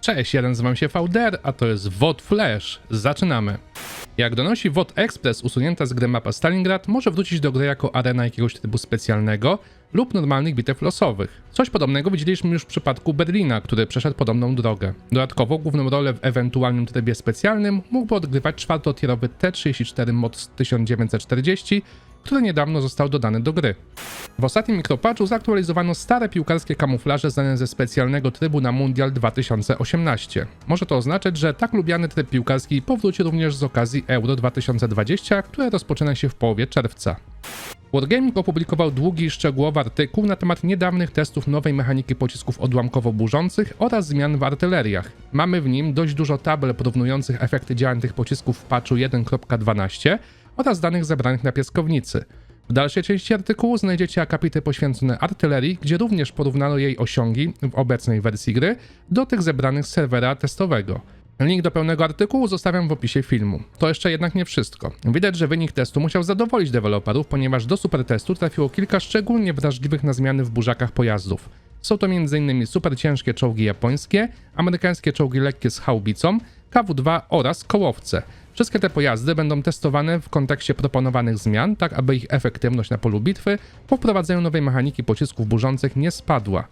Cześć, ja nazywam się VDR, a to jest WOD Flash. Zaczynamy. Jak donosi WOD Express, usunięta z gry mapa Stalingrad może wrócić do gry jako arena jakiegoś typu specjalnego lub normalnych bitew losowych. Coś podobnego widzieliśmy już w przypadku Berlina, który przeszedł podobną drogę. Dodatkowo główną rolę w ewentualnym trybie specjalnym mógłby odgrywać czwartotierowy T-34 mod z 1940, który niedawno został dodany do gry. W ostatnim mikropatchu zaktualizowano stare piłkarskie kamuflaże znane ze specjalnego trybu na Mundial 2018. Może to oznaczać, że tak lubiany tryb piłkarski powróci również z okazji Euro 2020, które rozpoczyna się w połowie czerwca. Wargaming opublikował długi i szczegółowy artykuł na temat niedawnych testów nowej mechaniki pocisków odłamkowo-burzących oraz zmian w artyleriach. Mamy w nim dość dużo tabel porównujących efekty działań tych pocisków w patchu 1.12 oraz danych zebranych na piaskownicy. W dalszej części artykułu znajdziecie akapity poświęcone artylerii, gdzie również porównano jej osiągi w obecnej wersji gry do tych zebranych z serwera testowego. Link do pełnego artykułu zostawiam w opisie filmu. To jeszcze jednak nie wszystko. Widać, że wynik testu musiał zadowolić deweloperów, ponieważ do supertestu trafiło kilka szczególnie wrażliwych na zmiany w burzakach pojazdów. Są to m.in. super ciężkie czołgi japońskie, amerykańskie czołgi lekkie z haubicą, KW-2 oraz kołowce. Wszystkie te pojazdy będą testowane w kontekście proponowanych zmian, tak aby ich efektywność na polu bitwy po wprowadzeniu nowej mechaniki pocisków burzących nie spadła.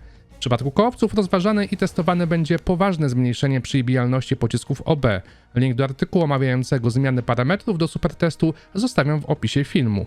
Przypadku kołowców rozważane i testowane będzie poważne zmniejszenie przybijalności pocisków OB. Link do artykułu omawiającego zmiany parametrów do supertestu zostawiam w opisie filmu.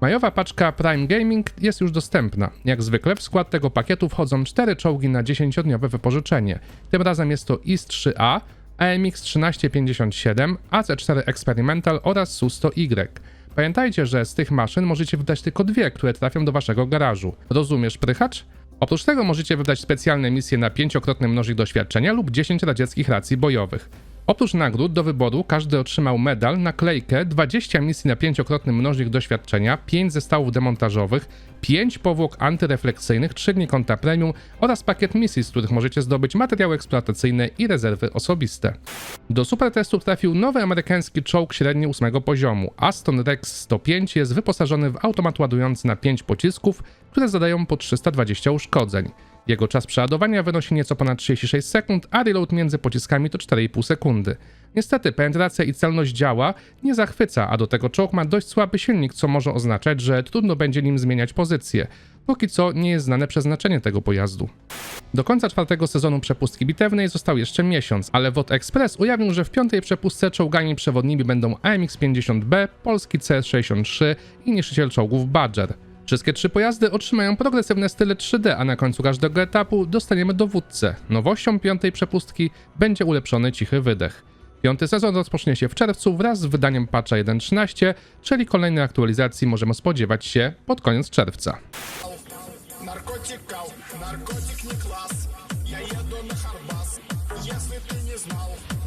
Majowa paczka Prime Gaming jest już dostępna. Jak zwykle w skład tego pakietu wchodzą 4 czołgi na 10-dniowe wypożyczenie. Tym razem jest to IS-3A, AMX 1357, AC4 Experimental oraz Su-100Y. Pamiętajcie, że z tych maszyn możecie wydać tylko dwie, które trafią do waszego garażu. Rozumiesz, prychacz? Oprócz tego możecie wydać specjalne misje na pięciokrotny mnożnik doświadczenia lub 10 radzieckich racji bojowych. Oprócz nagród do wyboru każdy otrzymał medal, naklejkę, 20 misji na pięciokrotny mnożnik doświadczenia, 5 zestawów demontażowych, 5 powłok antyrefleksyjnych, 3 dni konta premium oraz pakiet misji, z których możecie zdobyć materiały eksploatacyjne i rezerwy osobiste. Do supertestu trafił nowy amerykański czołg średni 8 poziomu. Aston Rex 105 jest wyposażony w automat ładujący na 5 pocisków, które zadają po 320 uszkodzeń. Jego czas przeładowania wynosi nieco ponad 36 sekund, a reload między pociskami to 4,5 sekundy. Niestety penetracja i celność działa nie zachwyca, a do tego czołg ma dość słaby silnik, co może oznaczać, że trudno będzie nim zmieniać pozycję. Póki co nie jest znane przeznaczenie tego pojazdu. Do końca czwartego sezonu przepustki bitewnej został jeszcze miesiąc, ale WOT Express ujawnił, że w piątej przepustce czołgami przewodnimi będą AMX-50B, polski CS-63 i niszczyciel czołgów Badger. Wszystkie trzy pojazdy otrzymają progresywne style 3D, a na końcu każdego etapu dostaniemy dowódcę. Nowością piątej przepustki będzie ulepszony cichy wydech. Piąty sezon rozpocznie się w czerwcu wraz z wydaniem patcha 1.13, czyli kolejnej aktualizacji możemy spodziewać się pod koniec czerwca. Narkotik kał, nie klas, ja jedę na harbas, jeśli ty nie znał.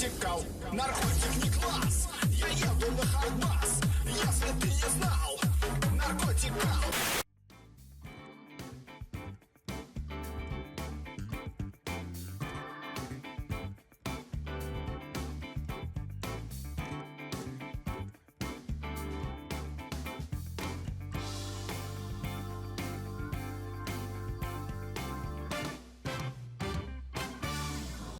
наркотиков Наркотик не класс Я еду на Хайбас Если ты не знал. Наркотиков